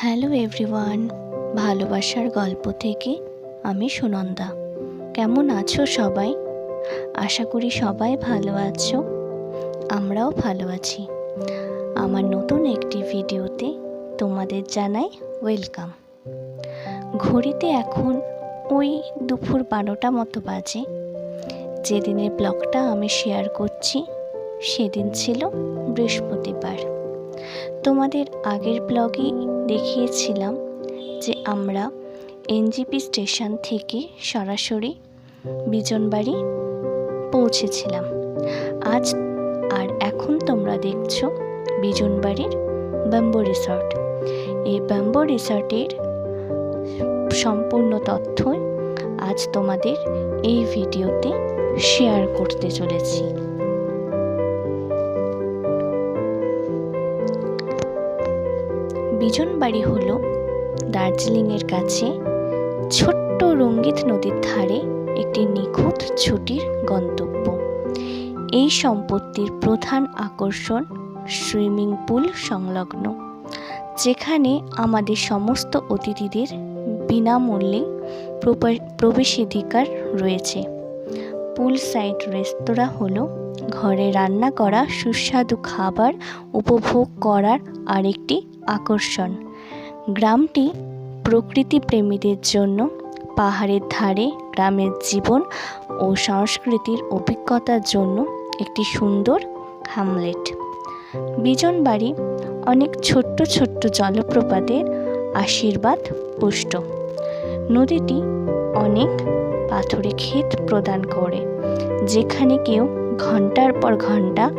Hello everyone, ভালোবাসার গল্প থেকে আমি সুনন্দা। কেমন আছো সবাই? আশা করি সবাই ভালো আছো, আমরাও ভালো আছি। আমার নতুন একটি ভিডিওতে তোমাদের জানাই ওয়েলকাম। ঘড়িতে এখন ওই দুপুর বারোটা মতো বাজে। যেদিনের ব্লগটা আমি শেয়ার করছি, সেদিন ছিল বৃহস্পতিবার। তোমাদের আগের ব্লগে দেখিয়েছিলাম যে আমরা এনজিপি স্টেশন থেকে সরাসরি বিজনবাড়ি পৌঁছেছিলাম। আজ আর এখন তোমরা দেখছ বিজনবাড়ির ব্যাম্বো রিসর্ট। এই ব্যাম্বো রিসর্টের সম্পূর্ণ তথ্য আজ তোমাদের এই ভিডিওতে শেয়ার করতে চলেছি। বিজনবাড়ি হল দার্জিলিংয়ের কাছে ছোট্ট রঙ্গিত নদীর ধারে একটি নিখুঁত ছুটির গন্তব্য। এই সম্পত্তির প্রধান আকর্ষণ সুইমিং পুল সংলগ্ন, যেখানে আমাদের সমস্ত অতিথিদের বিনামূল্যে প্রবেশাধিকার রয়েছে। পুল সাইড রেস্তোরাঁ হলো ঘরে রান্না করা সুস্বাদু খাবার উপভোগ করার আরেকটি আকর্ষণ। গ্রামটি প্রকৃতি প্রেমীদের জন্য পাহাড়ের ধারে গ্রামের জীবন ও সংস্কৃতির অভিজ্ঞতার জন্য একটি সুন্দর হামলেট। বিজন বাড়ি অনেক ছোট্ট ছোট্ট জলপ্রপাতের আশীর্বাদ পুষ্ট। নদীটি অনেক পাথরে ক্ষেত প্রদান করে, যেখানে কেউ ঘণ্টার পর ঘণ্টা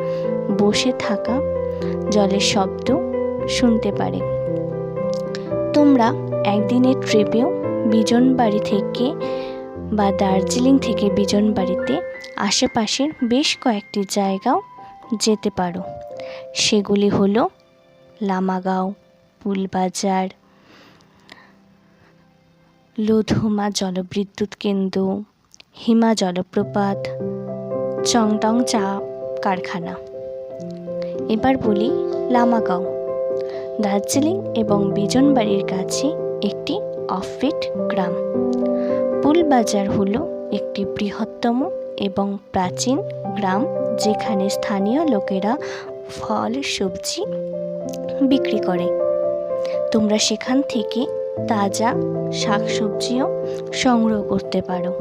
বসে থাকা জলের শব্দ শুনতে পারে। তোমরা একদিনের ট্রিপেও বিজনবাড়ি থেকে বা দার্জিলিং থেকে বিজনবাড়িতে আশেপাশের বেশ কয়েকটি জায়গাও যেতে পারো। সেগুলি হলো লামাগাঁও পুলবাজার লোধুমা জলবিদ্যুৎ কেন্দ্র, হিমা জলপ্রপাত, চংটং চা কারখানা। এবার বলি লামাগাঁও। দার্জিলিং এবং বিজনবাড়ির কাছে একটি অফিট গ্রাম। পুলবাজার হল একটি বৃহত্তম এবং প্রাচীন গ্রাম যেখানে স্থানীয় লোকেরা ফল, সবজি বিক্রি করে। তোমরা সেখান থেকে তাজা শাকসবজিও সংগ্রহ করতে পারো।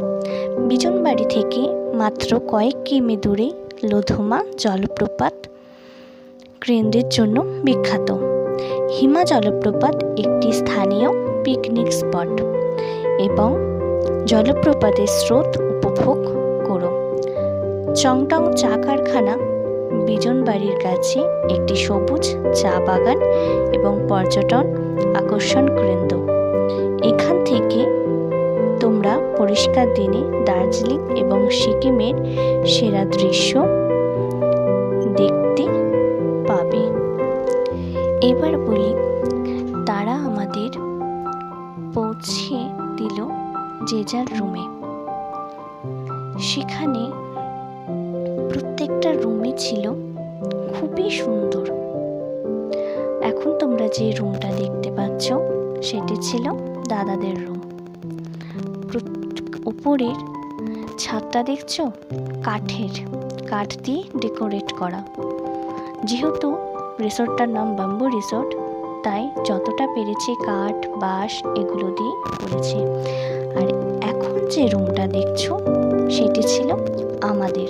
বিজনবাড়ি থেকে মাত্র কয়েক কিমি দূরে লোধমা জলপ্রপাত কেন্দ্রের জন্য বিখ্যাত। হিমা জলপ্রপাত একটি স্থানীয় পিকনিক স্পট এবং জলপ্রপাতের স্রোত উপভোগ করো। চংটং চা কারখানা, বিজনবাড়ির কাছে একটি সবুজ চা বাগান এবং পর্যটন আকর্ষণ কেন্দ্র। এখান থেকে তোমরা পরিষ্কার দিনে দার্জিলিং এবং সিকিমের সেরা দৃশ্য এবার বলি, তারা আমাদের পৌঁছে দিল যে যার রুমে। সেখানে প্রত্যেকটা রুমে ছিল খুবই সুন্দর। এখন তোমরা যে রুমটা দেখতে পাচ্ছ, সেটি ছিল দাদাদের রুম। উপরের ছাদটা দেখছ? কাঠের। কাঠ দিয়ে ডেকোরেট করা। যেহেতু রিসোর্টটার নাম বাম্বু রিসোর্ট। তাই যতটা পেরেছি কাঠ, বাঁশ এগুলো দিয়ে করেছি। আর এখন যে রুমটা দেখছ, সেটি ছিল আমাদের।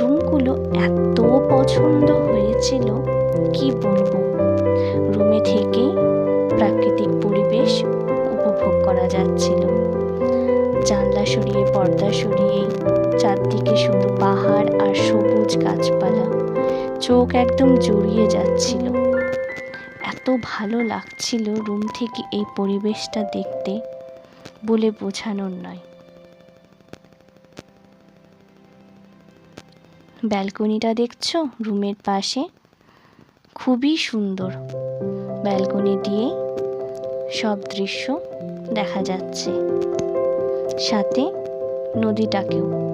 রুমগুলো এত পছন্দ হয়েছিল, কি বলব? রুমে থেকে প্রাকৃতিক পরিবেশ উপভোগ করা যাচ্ছিল। জানলা সরিয়ে, পর্দা সরিয়ে, চারদিকে শুধু পাহাড় আর সবুজ গাছপালা। চোখ একদম জড়িয়ে যাচ্ছিল। এত ভালো লাগছিল রুম থেকে এই পরিবেশটা দেখতে বলে বোঝানোর নয়। ব্যালকনিটা দেখছ রুমের পাশে? খুবই সুন্দর। ব্যালকনি দিয়ে সব দৃশ্য দেখা যাচ্ছে। সাথে নদীটাকেও।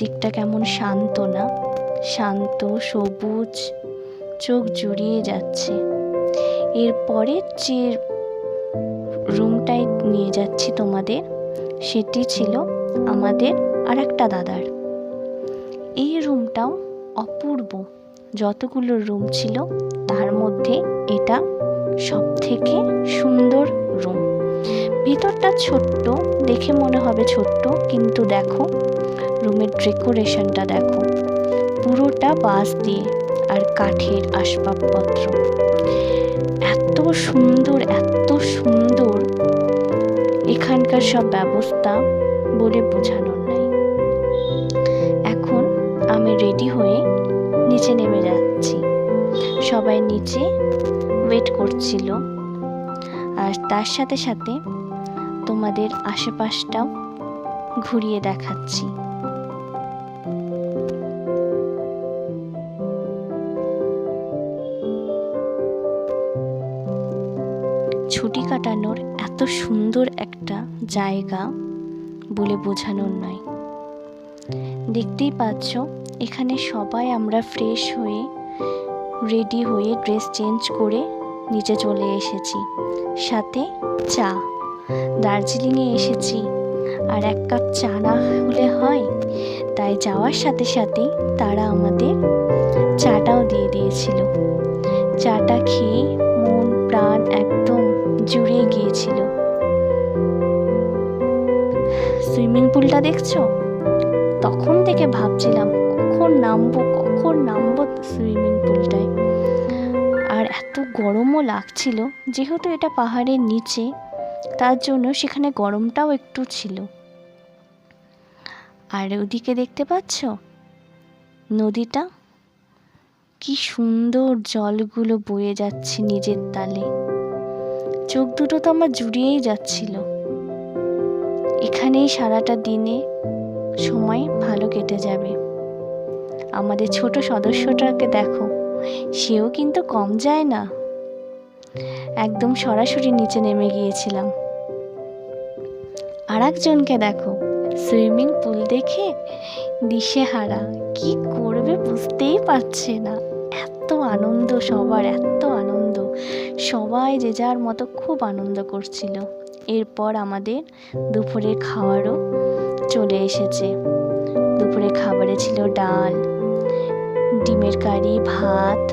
চারদিকটা কেমন শান্ত না? শান্ত, সবুজ, চোখ জুড়িয়ে যাচ্ছে। এরপরের যে রুমটায় নিয়ে যাচ্ছি তোমাদের, সেটি ছিল আমাদের আর একটা দাদার। এই রুমটাও অপূর্ব। যতগুলো রুম ছিল, তার মধ্যে এটা সব থেকে সুন্দর রুম ভিতরটা ছোট্ট, দেখে মনে হবে ছোট্ট, কিন্তু দেখো রুমের ডেকোরেশনটা দেখো। পুরোটা বাঁশ দিয়ে আর কাঠের আসবাবপত্র। এত সুন্দর এত সুন্দর। এখানকার সব ব্যবস্থা বলে বোঝানোর নাই। এখন আমি রেডি হয়ে নিচে নেমে যাচ্ছি। সবাই নিচে ওয়েট করছিল। আর তার সাথে সাথে তোমাদের আশেপাশটাও ঘুরিয়ে দেখাচ্ছি। ছুটি কাটানোর এত সুন্দর একটা জায়গা বলে বোঝানোর নয়। দেখতেই পাচ্ছ, এখানে সবাই আমরা ফ্রেশ হয়ে রেডি হয়ে ড্রেস চেঞ্জ করে নিচে চলে এসেছি। সাথে চা। দার্জিলিংয়ে এসেছি। আর এক কাপ চা না হলে হয়? তাই যাওয়ার সাথে সাথে তারা আমাদের চাটাও দিয়ে দিয়েছিল। চাটা খেয়ে গিয়েছিল সুইমিং পুলটা দেখছ? তখন থেকে ভাবছিলাম, কখন নামবো কখন নামবো সুইমিং পুলটায়। আর এত গরমও লাগছিল, যেহেতু এটা পাহাড়ের নিচে, তার জন্য সেখানে গরমটাও একটু ছিল। আর ওদিকে দেখতে পাচ্ছ? নদীটা? কি সুন্দর জলগুলো বয়ে যাচ্ছে নিজের তালে। চোখ দুটো তো আমার জুড়িয়েই যাচ্ছিল। এখানেই সারাটা দিনে সময় ভালো কেটে যাবে। আমাদের ছোট সদস্যটাকে দেখো, সেও কিন্তু কম যায় না। একদম সরাসরি নিচে নেমে গিয়েছিলাম। আর একজনকে দেখো, সুইমিং পুল দেখে দিশেহারা, কি করবে বুঝতেই পারছে না। এত আনন্দ সবার, এত আনন্দ। সবাই যে যার মতো খুব আনন্দ করছিল। এরপর আমাদের দুপুরের খাওয়ারও চলে এসেছে। দুপুরে খাবারে ছিল ডাল, ডিমের কারি, ভাত,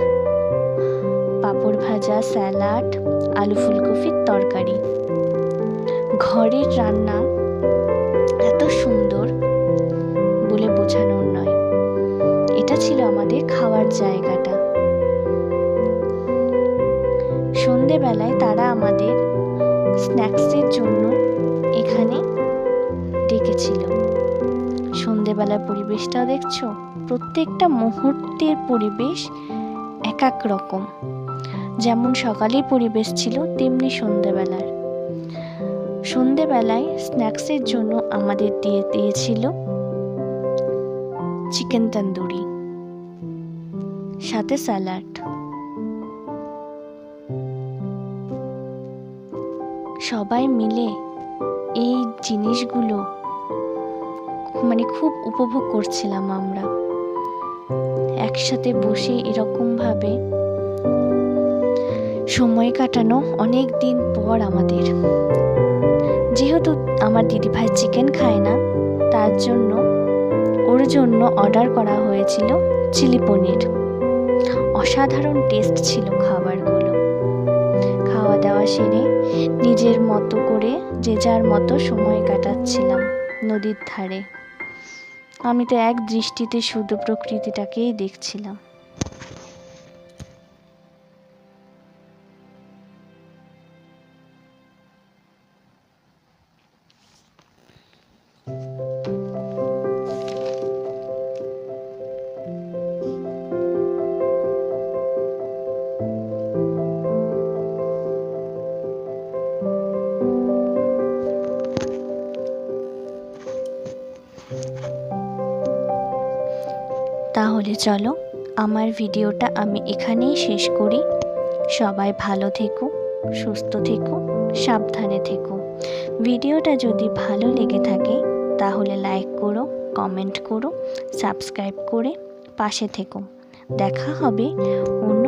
পাঁপড় ভাজা, স্যালাড, আলু ফুলকপির তরকারি। ঘরের রান্না এত সুন্দর বলে বোঝানোর নয়। এটা ছিল আমাদের খাওয়ার জায়গাটা। সন্ধেবেলায় তারা আমাদের স্ন্যাক্সের জন্য এখানে ডেকেছিল। সন্ধেবেলার পরিবেশটাও দেখছ? প্রত্যেকটা মুহূর্তের পরিবেশ এক এক রকম। যেমন সকালের পরিবেশ ছিল, তেমনি সন্ধেবেলার। সন্ধেবেলায় স্ন্যাক্সের জন্য আমাদের দিয়ে দিয়েছিল চিকেন তন্দুরি, সাথে স্যালাড। সবাই মিলে এই জিনিসগুলো মানে খুব উপভোগ করছিলাম আমরা। একসাথে বসে এরকমভাবে সময় কাটানো অনেক দিন পর আমাদের। যেহেতু আমার দিদিভাই চিকেন খায় না, তার জন্য ওর জন্য অর্ডার করা হয়েছিল চিলি পনির অসাধারণ টেস্ট ছিল। সেরে নিজের মতো করে যে যার মতো সময় কাটাচ্ছিলাম নদীর ধারে। আমি তো এক দৃষ্টিতে শুধু প্রকৃতিটাকেই দেখছিলাম। তাহলে চলো আমার ভিডিওটা আমি এখানেই শেষ করি। সবাই ভালো থেকো, সুস্থ থেকো, সাবধানে থেকো। ভিডিওটা যদি ভালো লেগে থাকে, তাহলে লাইক করো, কমেন্ট করো, সাবস্ক্রাইব করে পাশে থেকো। দেখা হবে অন্য